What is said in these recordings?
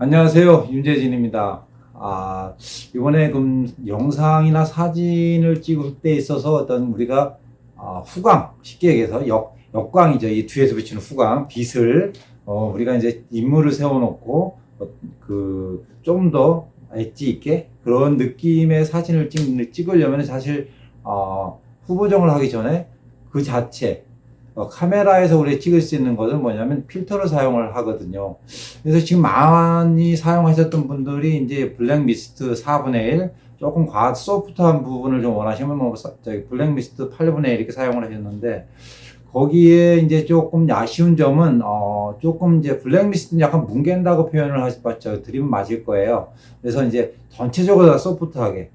안녕하세요. 윤재진입니다. 아, 이번에 그 영상이나 사진을 찍을 때 있어서 어떤 우리가 아, 후광, 쉽게 얘기해서 역, 역광이죠. 이 뒤에서 비치는 후광, 빛을, 어, 우리가 이제 인물을 세워놓고, 어, 그, 좀 더 엣지 있게 그런 느낌의 사진을 찍, 찍으려면 사실, 어, 후보정을 하기 전에 그 자체, 어, 카메라에서 우리 찍을 수 있는 것은 뭐냐면 필터를 사용을 하거든요. 그래서 지금 많이 사용하셨던 분들이 이제 블랙 미스트 4분의 1, 조금 과 소프트한 부분을 좀 원하시면 뭐 사- 저기 블랙 미스트 8분의 1 이렇게 사용을 하셨는데 거기에 이제 조금 아쉬운 점은 어 조금 이제 블랙 미스트는 약간 뭉갠다고 표현을 하셨죠. 드리면 맞을 거예요. 그래서 이제 전체적으로 다 소프트하게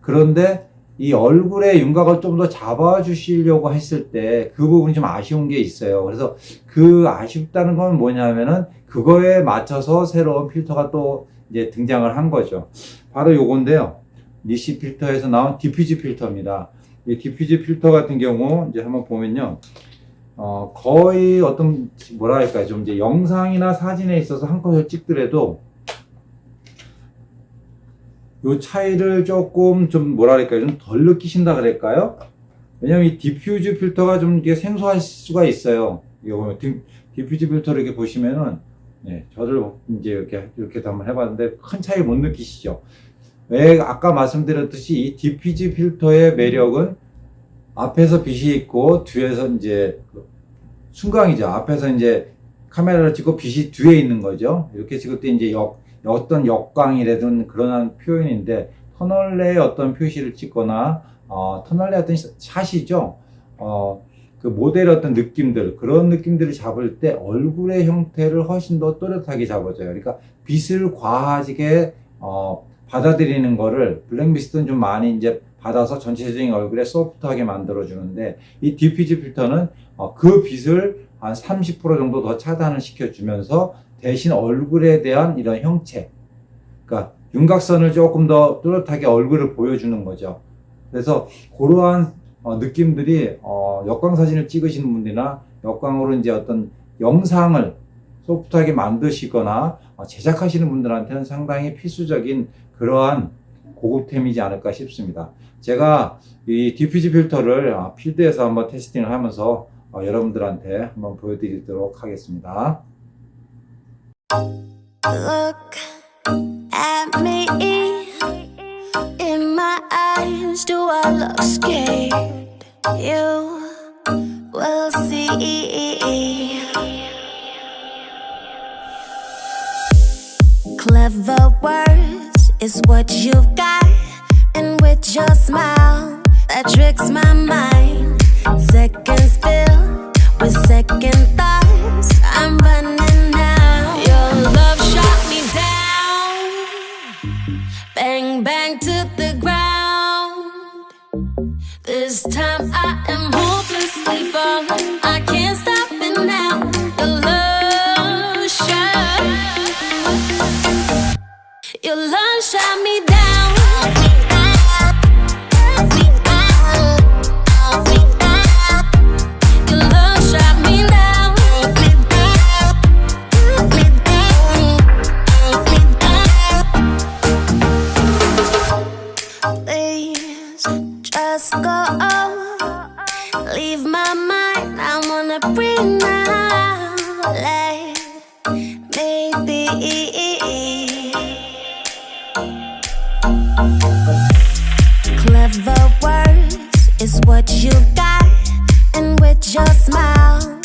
그런데 이 얼굴의 윤곽을 좀 더 잡아주시려고 했을 때 그 부분이 좀 아쉬운 게 있어요. 그래서 그 아쉽다는 건 뭐냐면은 그거에 맞춰서 새로운 필터가 또 이제 등장을 한 거죠. 바로 요건데요. 니시 필터에서 나온 디퓨즈 필터입니다. 이 디퓨즈 필터 같은 경우 이제 한번 보면요. 어, 거의 어떤 할까요? 좀 이제 영상이나 사진에 있어서 한 컷을 찍더라도 요 차이를 조금 좀 뭐라 할까요? 좀 덜 느끼신다 그럴까요? 왜냐면 이 디퓨즈 필터가 좀 이게 생소할 수가 있어요. 이거 디- 디퓨즈 필터를 이렇게 보시면은 네, 저를 이제 이렇게 이렇게 한번 해봤는데 큰 차이 못 느끼시죠? 왜 아까 말씀드렸듯이 이 디퓨즈 필터의 매력은 앞에서 빛이 있고 뒤에서 이제 그 순광이죠. 앞에서 이제 카메라를 찍고 빛이 뒤에 있는 거죠. 이렇게 찍을 때 이제 역, 어떤 역광이라든 그런 표현인데 터널 내에 어떤 표시를 찍거나 어, 터널 내 어떤 샷이죠. 어, 그 모델의 어떤 느낌들 그런 느낌들을 잡을 때 얼굴의 형태를 훨씬 더 또렷하게 잡아줘요. 그러니까 빛을 과하게 어, 받아들이는 거를 블랙미스트는 좀 많이 이제 받아서 전체적인 얼굴에 소프트하게 만들어 주는데 이 디퓨즈 필터는 어, 그 빛을 한 30% 정도 더 차단을 시켜주면서 대신 얼굴에 대한 이런 형체, 그러니까 윤곽선을 조금 더 또렷하게 얼굴을 보여주는 거죠. 그래서 그러한 어, 느낌들이 어, 역광 사진을 찍으시는 분들이나 역광으로 이제 어떤 영상을 소프트하게 만드시거나 어, 제작하시는 분들한테는 상당히 필수적인 그러한 고급템이지 않을까 싶습니다. 제가 이 디퓨즈 필터를 어, 필드에서 한번 테스팅을 하면서 어, 여러분들한테 한번 보여드리도록 하겠습니다. Look at me in my eyes. Do I look scared? You will see. Clever words is what you've got, and with your smile that tricks my mind. Seconds fill Leave my mind. I wanna breathe now. Let me. Clever words is what you've got, and with your smile